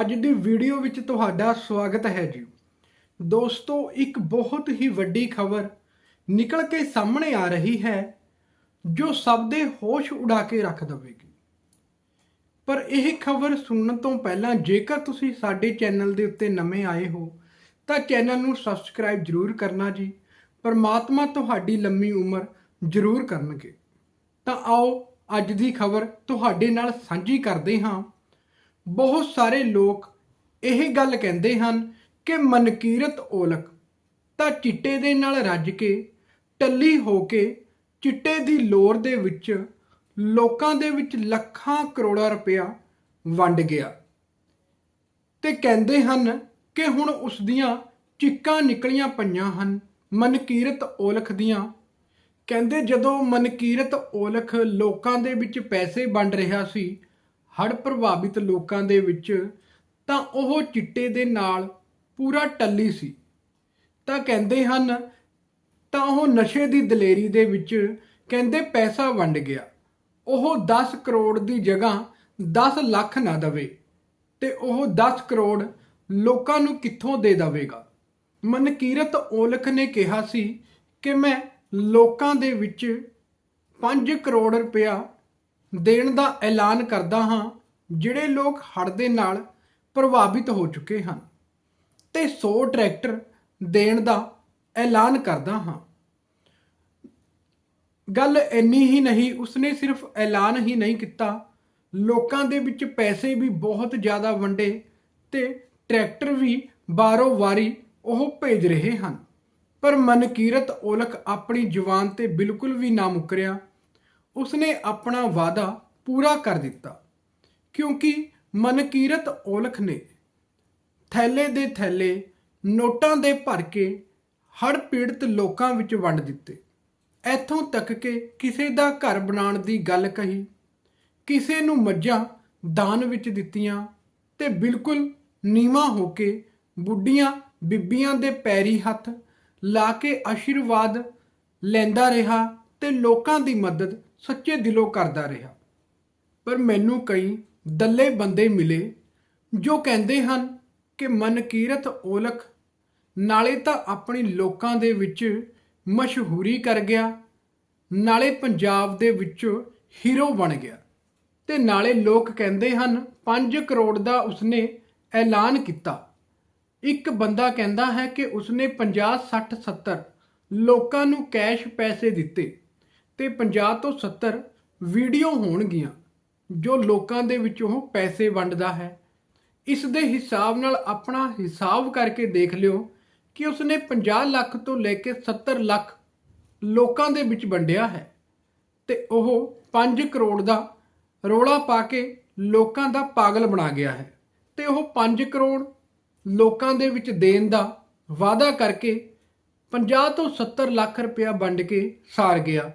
ਅੱਜ ਦੀ ਵੀਡੀਓ ਵਿੱਚ ਤੁਹਾਡਾ ਸਵਾਗਤ ਹੈ ਜੀ। ਦੋਸਤੋ, ਇੱਕ ਬਹੁਤ ਹੀ ਵੱਡੀ ਖਬਰ ਨਿਕਲ ਕੇ ਸਾਹਮਣੇ ਆ ਰਹੀ ਹੈ, ਜੋ ਸਭ ਦੇ ਹੋਸ਼ ਉਡਾ ਕੇ ਰੱਖ ਦੇਵੇਗੀ। ਪਰ ਇਹ ਖਬਰ ਸੁਣਨ ਤੋਂ ਪਹਿਲਾਂ ਜੇਕਰ ਤੁਸੀਂ ਸਾਡੇ ਚੈਨਲ ਦੇ ਉੱਤੇ ਨਵੇਂ ਆਏ ਹੋ, ਤਾਂ ਚੈਨਲ ਨੂੰ ਸਬਸਕ੍ਰਾਈਬ ਜ਼ਰੂਰ ਕਰਨਾ ਜੀ। ਪਰਮਾਤਮਾ ਤੁਹਾਡੀ ਲੰਮੀ ਉਮਰ ਜ਼ਰੂਰ ਕਰਨਗੇ। ਤਾਂ ਆਓ, ਅੱਜ ਦੀ ਖਬਰ ਤੁਹਾਡੇ ਨਾਲ ਸਾਂਝੀ ਕਰਦੇ ਹਾਂ। ਬਹੁਤ ਸਾਰੇ ਲੋਕ ਇਹ ਗੱਲ ਕਹਿੰਦੇ ਹਨ ਕਿ ਮਨਕੀਰਤ ਔਲਖ ਤਾਂ ਚਿੱਟੇ ਦੇ ਨਾਲ ਰੱਜ ਕੇ, ਟੱਲੀ ਹੋ ਕੇ ਚਿੱਟੇ ਦੀ ਲੋਰ ਦੇ ਵਿੱਚ, ਲੋਕਾਂ ਦੇ ਵਿੱਚ ਲੱਖਾਂ ਕਰੋੜਾਂ ਰੁਪਇਆ ਵੰਡ ਗਿਆ। ਤੇ ਕਹਿੰਦੇ ਹਨ ਕਿ ਹੁਣ ਉਸ ਦੀਆਂ ਚਿੱਕਾਂ ਨਿਕਲੀਆਂ ਪਈਆਂ ਹਨ, ਮਨਕੀਰਤ ਔਲਖ ਦੀਆਂ। ਕਹਿੰਦੇ ਜਦੋਂ ਮਨਕੀਰਤ ਔਲਖ ਲੋਕਾਂ ਦੇ ਵਿੱਚ ਪੈਸੇ ਵੰਡ ਰਿਹਾ ਸੀ ਹੜ੍ਹ ਪ੍ਰਭਾਵਿਤ ਲੋਕਾਂ ਦੇ ਵਿੱਚ, ਤਾਂ ਉਹ ਚਿੱਟੇ ਦੇ ਨਾਲ ਪੂਰਾ ਟੱਲੀ ਸੀ। ਤਾਂ ਕਹਿੰਦੇ ਹਨ, ਤਾਂ ਉਹ ਨਸ਼ੇ ਦੀ ਦਲੇਰੀ ਦੇ ਵਿੱਚ ਕਹਿੰਦੇ ਪੈਸਾ ਵੰਡ ਗਿਆ। ਉਹ 10 ਕਰੋੜ ਦੀ ਜਗ੍ਹਾ 10 ਲੱਖ ਨਾ ਦਵੇ ਤੇ ਉਹ 10 ਕਰੋੜ ਲੋਕਾਂ ਨੂੰ ਕਿੱਥੋਂ ਦੇ ਦੇਵੇਗਾ? ਮਨਕੀਰਤ ਔਲਖ ਨੇ ਕਿਹਾ ਸੀ ਕਿ ਮੈਂ ਲੋਕਾਂ ਦੇ ਵਿੱਚ 5 ਕਰੋੜ ਰੁਪਇਆ ਦੇਣ ਦਾ ਐਲਾਨ ਕਰਦਾ ਹਾਂ, ਜਿਹੜੇ ਲੋਕ ਹੜ੍ਹ ਦੇ ਨਾਲ ਪ੍ਰਭਾਵਿਤ ਹੋ ਚੁੱਕੇ ਹਨ। ਤੇ 100 ਟਰੈਕਟਰ ਦੇਣ ਦਾ ਐਲਾਨ ਕਰਦਾ ਹਾਂ। ਗੱਲ ਇੰਨੀ ਹੀ ਨਹੀਂ, ਉਸਨੇ ਸਿਰਫ ਐਲਾਨ ਹੀ ਨਹੀਂ ਕੀਤਾ। ਲੋਕਾਂ ਦੇ ਵਿੱਚ ਪੈਸੇ ਵੀ ਬਹੁਤ ਜ਼ਿਆਦਾ ਵੰਡੇ ਤੇ ਟਰੈਕਟਰ ਵੀ ਬਾਰੋ ਵਾਰੀ ਉਹ ਭੇਜ ਰਹੇ ਹਨ। ਪਰ ਮਨਕੀਰਤ ਔਲਖ ਆਪਣੀ ਜਵਾਨ ਤੇ ਬਿਲਕੁਲ ਵੀ ਨਾ ਮੁਕਰਿਆ। ਉਸਨੇ ਆਪਣਾ ਵਾਅਦਾ ਪੂਰਾ ਕਰ ਦਿੱਤਾ, ਕਿਉਂਕਿ ਮਨਕੀਰਤ ਔਲਖ ਨੇ ਥੈਲੇ ਦੇ ਥੈਲੇ ਨੋਟਾਂ ਦੇ ਭਰ ਕੇ ਹੜ੍ਹ ਪੀੜਤ ਲੋਕਾਂ ਵਿੱਚ ਵੰਡ ਦਿੱਤੇ। ਇੱਥੋਂ ਤੱਕ ਕਿ ਕਿਸੇ ਦਾ ਘਰ ਬਣਾਉਣ ਦੀ ਗੱਲ ਕਹੀ, ਕਿਸੇ ਨੂੰ ਮੱਝਾਂ ਦਾਨ ਵਿੱਚ ਦਿੱਤੀਆਂ ਤੇ ਬਿਲਕੁਲ ਨੀਵਾ ਹੋ ਕੇ ਬੁੱਢੀਆਂ ਬੀਬੀਆਂ ਦੇ ਪੈਰੀ ਹੱਥ ਲਾ ਕੇ ਆਸ਼ੀਰਵਾਦ ਲੈਂਦਾ ਰਿਹਾ ਤੇ ਲੋਕਾਂ ਦੀ ਮਦਦ ਸੱਚੇ ਦਿਲੋਂ ਕਰਦਾ ਰਿਹਾ। ਪਰ ਮੈਨੂੰ ਕਈ ਦੱਲੇ ਬੰਦੇ ਮਿਲੇ ਜੋ ਕਹਿੰਦੇ ਹਨ ਕਿ ਮਨਕੀਰਤ ਔਲਖ ਨਾਲੇ ਤਾਂ ਆਪਣੀ ਲੋਕਾਂ ਦੇ ਵਿੱਚ ਮਸ਼ਹੂਰੀ ਕਰ ਗਿਆ, ਨਾਲੇ ਪੰਜਾਬ ਦੇ ਵਿੱਚ ਹੀਰੋ ਬਣ ਗਿਆ। ਤੇ ਨਾਲੇ ਲੋਕ ਕਹਿੰਦੇ ਹਨ 5 ਕਰੋੜ ਦਾ ਉਸਨੇ ਐਲਾਨ ਕੀਤਾ। ਇੱਕ ਬੰਦਾ ਕਹਿੰਦਾ ਹੈ ਕਿ ਉਸਨੇ 50 60 70 ਲੋਕਾਂ ਨੂੰ ਕੈਸ਼ ਪੈਸੇ ਦਿੱਤੇ। ਤੇ 50 ਤੋਂ 70 ਵੀਡੀਓ ਹੋਣਗੀਆਂ, ਜੋ ਲੋਕਾਂ ਦੇ ਵਿੱਚ ਉਹ ਪੈਸੇ ਵੰਡਦਾ ਹੈ। ਇਸ ਦੇ ਹਿਸਾਬ ਨਾਲ ਆਪਣਾ ਹਿਸਾਬ ਕਰਕੇ ਦੇਖ ਲਿਓ ਕਿ ਉਸਨੇ 50 ਲੱਖ ਤੋਂ ਲੈ ਕੇ 70 ਲੱਖ ਲੋਕਾਂ ਦੇ ਵਿੱਚ ਵੰਡਿਆ ਹੈ ਤੇ ਉਹ 5 ਕਰੋੜ ਦਾ ਰੋਲਾ ਪਾ ਕੇ ਲੋਕਾਂ ਦਾ ਪਾਗਲ ਬਣਾ ਗਿਆ ਹੈ ਤੇ ਉਹ 5 ਕਰੋੜ ਲੋਕਾਂ ਦੇ ਵਿੱਚ ਦੇਣ ਦਾ ਵਾਅਦਾ ਕਰਕੇ 50 ਤੋਂ 70 ਲੱਖ ਰੁਪਇਆ ਵੰਡ ਕੇ ਸਾਰ ਗਿਆ।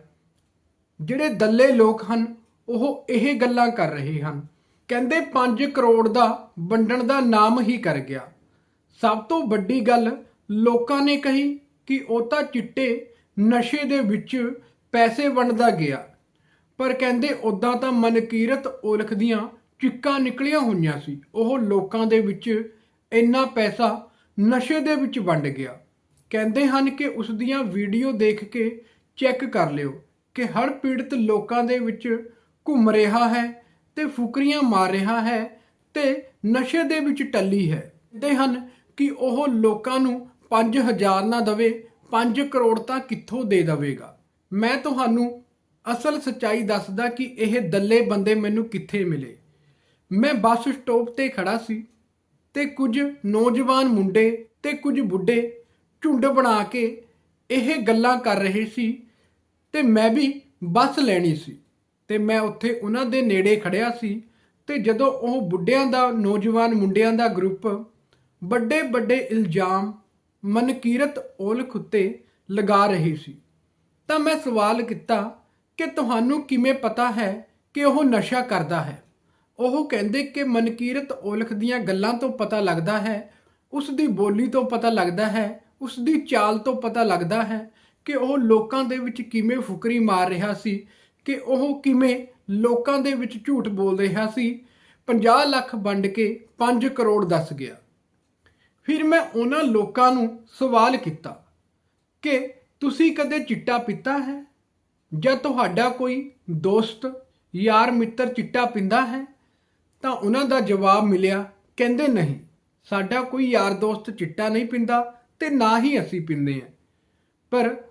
ਜਿਹੜੇ ਦੱਲੇ ਲੋਕ ਹਨ, ਉਹ ਇਹ ਗੱਲਾਂ ਕਰ ਰਹੇ ਹਨ। ਕਹਿੰਦੇ 5 ਕਰੋੜ ਦਾ ਵੰਡਣ ਦਾ ਨਾਮ ਹੀ ਕਰ ਗਿਆ। ਸਭ ਤੋਂ ਵੱਡੀ ਗੱਲ ਲੋਕਾਂ ਨੇ ਕਹੀ ਕਿ ਉਹ ਤਾਂ ਚਿੱਟੇ ਨਸ਼ੇ ਦੇ ਵਿੱਚ ਪੈਸੇ ਵੰਡਦਾ ਗਿਆ। ਪਰ ਕਹਿੰਦੇ ਉਦਾਂ ਤਾਂ ਮਨਕੀਰਤ ਔਲਖ ਦੀਆਂ ਚਿੱਕਾਂ ਨਿਕਲੀਆਂ ਹੋਈਆਂ ਸੀ। ਉਹ ਲੋਕਾਂ ਦੇ ਵਿੱਚ ਇੰਨਾ ਪੈਸਾ ਨਸ਼ੇ ਦੇ ਵਿੱਚ ਵੰਡ ਗਿਆ। ਕਹਿੰਦੇ ਹਨ ਕਿ ਉਸ ਦੀਆਂ ਵੀਡੀਓ ਦੇਖ ਕੇ ਚੈੱਕ ਕਰ ਲਿਓ। ਕਿ ਹੜ੍ਹ ਪੀੜਤ ਲੋਕਾਂ ਦੇ ਵਿੱਚ ਘੁੰਮ ਰਿਹਾ ਹੈ ਤੇ ਫੁਕਰੀਆਂ ਮਾਰ ਰਿਹਾ ਹੈ ਤੇ ਨਸ਼ੇ ਦੇ ਵਿੱਚ ਟੱਲੀ ਹੈ। ਦੇ ਹਨ ਕਿ ਉਹ ਲੋਕਾਂ ਨੂੰ 5000 ਨਾ ਦਵੇ 5 ਕਰੋੜ ਤਾਂ ਕਿੱਥੋਂ ਦੇ ਦੇਵੇਗਾ? ਮੈਂ ਤੁਹਾਨੂੰ ਅਸਲ ਸੱਚਾਈ ਦੱਸਦਾ ਕਿ ਇਹ ਦੱਲੇ ਬੰਦੇ ਮੈਨੂੰ ਕਿੱਥੇ ਮਿਲੇ। ਮੈਂ ਬੱਸ ਸਟਾਪ ਤੇ ਖੜਾ ਸੀ ਤੇ ਕੁਝ ਨੌਜਵਾਨ ਮੁੰਡੇ ਤੇ ਕੁਝ ਬੁੱਢੇ ਝੁੰਡ ਬਣਾ ਕੇ ਇਹ ਗੱਲਾਂ ਕਰ ਰਹੇ ਸੀ ਤੇ ਮੈਂ ਵੀ ਬੱਸ ਲੈਣੀ ਸੀ। ਤੇ ਮੈਂ ਉੱਥੇ ਉਹਨਾਂ ਦੇ ਨੇੜੇ ਖੜਿਆ ਸੀ ਤੇ ਜਦੋਂ ਉਹ ਬੁੱਢਿਆਂ ਦਾ, ਨੌਜਵਾਨ ਮੁੰਡਿਆਂ ਦਾ ਗਰੁੱਪ, ਵੱਡੇ ਵੱਡੇ ਇਲਜ਼ਾਮ, ਮਨਕੀਰਤ ਔਲਖ ਉੱਤੇ ਲਗਾ ਰਹੀ ਸੀ। ਤਾਂ ਮੈਂ ਸਵਾਲ ਕੀਤਾ ਕਿ ਤੁਹਾਨੂੰ ਕਿਵੇਂ ਪਤਾ ਹੈ ਕਿ ਉਹ ਨਸ਼ਾ ਕਰਦਾ ਹੈ? ਉਹ ਕਹਿੰਦੇ ਕਿ ਮਨਕੀਰਤ ਔਲਖ ਦੀਆਂ ਗੱਲਾਂ ਤੋਂ ਪਤਾ ਲੱਗਦਾ ਹੈ ਉਸ ਦੀ ਬੋਲੀ ਤੋਂ ਪਤਾ ਲੱਗਦਾ ਹੈ ਉਸ ਦੀ ਚਾਲ ਤੋਂ ਪਤਾ ਲੱਗਦਾ ਹੈ ਕਿ ਉਹ ਲੋਕਾਂ ਦੇ ਵਿੱਚ ਕਿਵੇਂ ਫੁਕਰੀ ਮਾਰ ਰਿਹਾ ਸੀ, ਕਿ ਉਹ ਕਿਵੇਂ ਲੋਕਾਂ ਦੇ ਵਿੱਚ ਝੂਠ ਬੋਲ ਰਿਹਾ ਸੀ। 50 ਲੱਖ ਵੰਡ ਕੇ 5 ਕਰੋੜ ਦੱਸ ਗਿਆ। ਫਿਰ ਮੈਂ ਉਹਨਾਂ ਲੋਕਾਂ ਨੂੰ ਸਵਾਲ ਕੀਤਾ ਕਿ ਤੁਸੀਂ ਕਦੇ ਚਿੱਟਾ ਪੀਤਾ ਹੈ? ਜਾਂ ਤੁਹਾਡਾ ਕੋਈ ਦੋਸਤ, ਯਾਰ, ਮਿੱਤਰ ਚਿੱਟਾ ਪਿੰਦਾ ਹੈ? ਤਾਂ ਉਹਨਾਂ ਦਾ ਜਵਾਬ ਮਿਲਿਆ, ਕਹਿੰਦੇ ਨਹੀਂ, ਸਾਡਾ ਕੋਈ ਯਾਰ ਦੋਸਤ ਚਿੱਟਾ ਨਹੀਂ ਪਿੰਦਾ ਤੇ ਨਾ ਹੀ ਅਸੀਂ ਪਿੰਦੇ ਹਾਂ। ਪਰ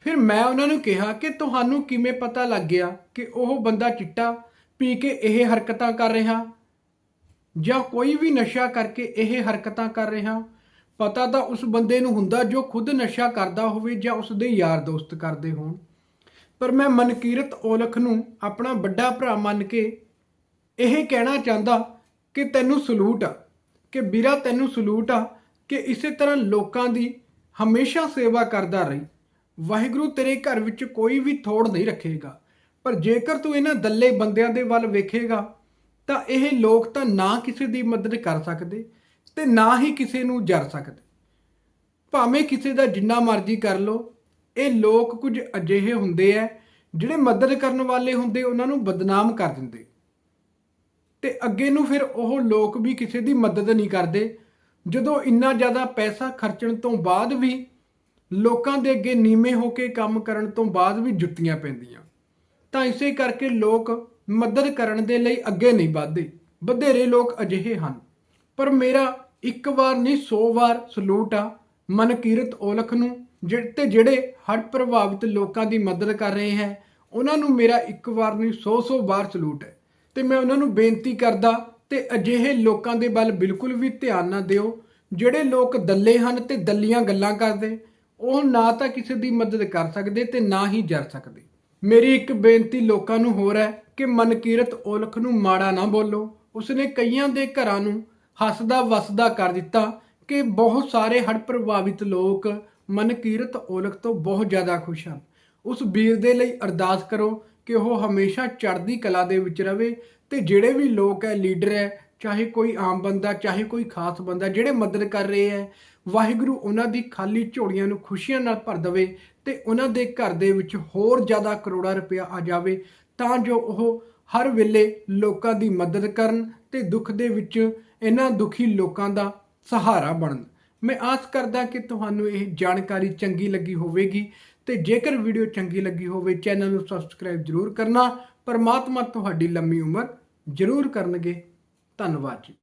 ਫਿਰ ਮੈਂ ਉਹਨਾਂ ਨੂੰ ਕਿਹਾ ਕਿ ਤੁਹਾਨੂੰ ਕਿਵੇਂ ਪਤਾ ਲੱਗ ਗਿਆ ਕਿ ਉਹ ਬੰਦਾ ਚਿੱਟਾ ਪੀ ਕੇ ਇਹ ਹਰਕਤਾਂ ਕਰ ਰਿਹਾ? ਜਾਂ ਕੋਈ ਵੀ ਨਸ਼ਾ ਕਰਕੇ ਇਹ ਹਰਕਤਾਂ ਕਰ ਰਿਹਾ? ਪਤਾ ਤਾਂ ਉਸ ਬੰਦੇ ਨੂੰ ਹੁੰਦਾ ਜੋ ਖੁਦ ਨਸ਼ਾ ਕਰਦਾ ਹੋਵੇ ਜਾਂ ਉਸ ਦੇ ਯਾਰ ਦੋਸਤ ਕਰਦੇ ਹੋਣ। ਪਰ ਮੈਂ ਮਨਕੀਰਤ ਔਲਖ ਨੂੰ ਆਪਣਾ ਵੱਡਾ ਭਰਾ ਮੰਨ ਕੇ ਇਹ ਕਹਿਣਾ ਚਾਹੁੰਦਾ ਕਿ ਤੈਨੂੰ ਸਲੂਟ ਆ, ਕਿ ਵੀਰਾ ਤੈਨੂੰ ਸਲੂਟ ਆ, ਕਿ ਇਸੇ ਤਰ੍ਹਾਂ ਲੋਕਾਂ ਦੀ ਹਮੇਸ਼ਾ ਸੇਵਾ ਕਰਦਾ ਰਹੀ। ਵਾਹਿਗੁਰੂ ਤੇਰੇ ਘਰ ਵਿੱਚ ਕੋਈ ਵੀ ਥੋੜ ਨਹੀਂ ਰੱਖੇਗਾ। ਪਰ ਜੇਕਰ ਤੂੰ ਇਹਨਾਂ ਦੱਲੇ ਬੰਦਿਆਂ ਦੇ ਵੱਲ ਵੇਖੇਗਾ, ਤਾਂ ਇਹ ਲੋਕ ਤਾਂ ਨਾ ਕਿਸੇ ਦੀ ਮਦਦ ਕਰ ਸਕਦੇ ਤੇ ਨਾ ਹੀ ਕਿਸੇ ਨੂੰ ਜਰ ਸਕਦੇ। ਭਾਵੇਂ ਕਿਸੇ ਦਾ ਜਿੰਨਾ ਮਰਜ਼ੀ ਕਰ ਲੋ ਇਹ ਲੋਕ ਕੁਝ ਅਜਿਹੇ ਹੁੰਦੇ ਆ ਜਿਹੜੇ ਮਦਦ ਕਰਨ ਵਾਲੇ ਹੁੰਦੇ ਉਹਨਾਂ ਨੂੰ ਬਦਨਾਮ ਕਰ ਦਿੰਦੇ। ਤੇ ਅੱਗੇ ਨੂੰ ਫਿਰ ਉਹ ਲੋਕ ਵੀ ਕਿਸੇ ਦੀ ਮਦਦ ਨਹੀਂ ਕਰਦੇ, ਜਦੋਂ ਇੰਨਾ ਜ਼ਿਆਦਾ ਪੈਸਾ ਖਰਚਣ ਤੋਂ ਬਾਅਦ ਵੀ ਲੋਕਾਂ ਦੇ ਅੱਗੇ ਨੀਵੇਂ ਹੋ ਕੇ ਕੰਮ ਕਰਨ ਤੋਂ ਬਾਅਦ ਵੀ ਜੁੱਤੀਆਂ ਪੈਂਦੀਆਂ। ਤਾਂ ਇਸੇ ਕਰਕੇ ਲੋਕ ਮਦਦ ਕਰਨ ਦੇ ਲਈ ਅੱਗੇ ਨਹੀਂ ਵਧਦੇ। ਵਧੇਰੇ ਲੋਕ ਅਜਿਹੇ ਹਨ। ਪਰ ਮੇਰਾ ਇੱਕ ਵਾਰ ਨਹੀਂ 100 ਵਾਰ ਸਲੂਟ ਆ ਮਨਕੀਰਤ ਔਲਖ ਨੂੰ ਜਿਹੜੇ ਤੇ ਜਿਹੜੇ ਹੜ੍ਹ ਪ੍ਰਭਾਵਿਤ ਲੋਕਾਂ ਦੀ ਮਦਦ ਕਰ ਰਹੇ ਹੈ, ਉਹਨਾਂ ਨੂੰ ਮੇਰਾ ਇੱਕ ਵਾਰ ਨਹੀਂ 100-100 ਵਾਰ ਸਲੂਟ ਹੈ। ਤੇ ਮੈਂ ਉਹਨਾਂ ਨੂੰ ਬੇਨਤੀ ਕਰਦਾ, ਤੇ ਅਜਿਹੇ ਲੋਕਾਂ ਦੇ ਵੱਲ ਬਿਲਕੁਲ ਵੀ ਧਿਆਨ ਨਾ ਦਿਓ, ਜਿਹੜੇ ਲੋਕ ਦੱਲੇ ਹਨ ਤੇ ਦੱਲੀਆਂ ਗੱਲਾਂ ਕਰਦੇ ਉਹ ਨਾ ਤਾਂ ਕਿਸੇ ਦੀ ਮਦਦ ਕਰ ਸਕਦੇ ਤੇ ਨਾ ਹੀ ਜਰ ਸਕਦੇ। ਮੇਰੀ ਇੱਕ ਬੇਨਤੀ ਲੋਕਾਂ ਨੂੰ ਹੋਰ ਹੈ ਕਿ ਮਨਕੀਰਤ ਔਲਖ ਨੂੰ ਮਾੜਾ ਨਾ ਬੋਲੋ। ਉਸਨੇ ਕਈਆਂ ਦੇ ਘਰਾਂ ਨੂੰ ਹੱਸਦਾ ਵਸਦਾ ਕਰ ਦਿੱਤਾ ਕਿ ਬਹੁਤ ਸਾਰੇ ਹੜ੍ਹ ਪ੍ਰਭਾਵਿਤ ਲੋਕ ਮਨਕੀਰਤ ਔਲਖ ਤੋਂ ਬਹੁਤ ਜ਼ਿਆਦਾ ਖੁਸ਼ ਹਨ। ਉਸ ਵੀਰ ਦੇ ਲਈ ਅਰਦਾਸ ਕਰੋ ਕਿ ਉਹ ਹਮੇਸ਼ਾ ਚੜ੍ਹਦੀ ਕਲਾ ਦੇ ਵਿੱਚ ਰਵੇ ਤੇ ਜਿਹੜੇ ਵੀ ਲੋਕ ਹੈ, ਲੀਡਰ ਹੈ ਚਾਹੇ ਕੋਈ ਆਮ ਬੰਦਾ, ਚਾਹੇ ਕੋਈ ਖਾਸ ਬੰਦਾ, ਜਿਹੜੇ ਮਦਦ ਕਰ ਰਹੇ ਹੈ, ਵਾਹਿਗੁਰੂ ਉਹਨਾਂ ਦੀ ਖਾਲੀ ਝੋਲੀਆਂ ਨੂੰ ਖੁਸ਼ੀਆਂ ਨਾਲ ਭਰ ਦੇਵੇ ਤੇ ਉਹਨਾਂ ਦੇ ਘਰ ਦੇ ਵਿੱਚ ਹੋਰ ਜ਼ਿਆਦਾ ਕਰੋੜਾਂ ਰੁਪਇਆ ਆ ਜਾਵੇ, ਤਾਂ ਜੋ ਉਹ ਹਰ ਵੇਲੇ ਲੋਕਾਂ ਦੀ ਮਦਦ ਕਰਨ ਤੇ ਦੁੱਖ ਦੇ ਵਿੱਚ ਇਹਨਾਂ ਦੁਖੀ ਲੋਕਾਂ ਦਾ ਸਹਾਰਾ ਬਣਨ। ਮੈਂ ਆਸ ਕਰਦਾ ਕਿ ਤੁਹਾਨੂੰ ਇਹ ਜਾਣਕਾਰੀ ਚੰਗੀ ਲੱਗੀ ਹੋਵੇਗੀ ਤੇ ਜੇਕਰ ਵੀਡੀਓ ਚੰਗੀ ਲੱਗੀ ਹੋਵੇ, ਚੈਨਲ ਨੂੰ ਸਬਸਕ੍ਰਾਈਬ ਜ਼ਰੂਰ ਕਰਨਾ। ਪਰਮਾਤਮਾ ਤੁਹਾਡੀ ਲੰਮੀ ਉਮਰ ਜ਼ਰੂਰ ਕਰਨਗੇ। ਧੰਨਵਾਦ ਜੀ।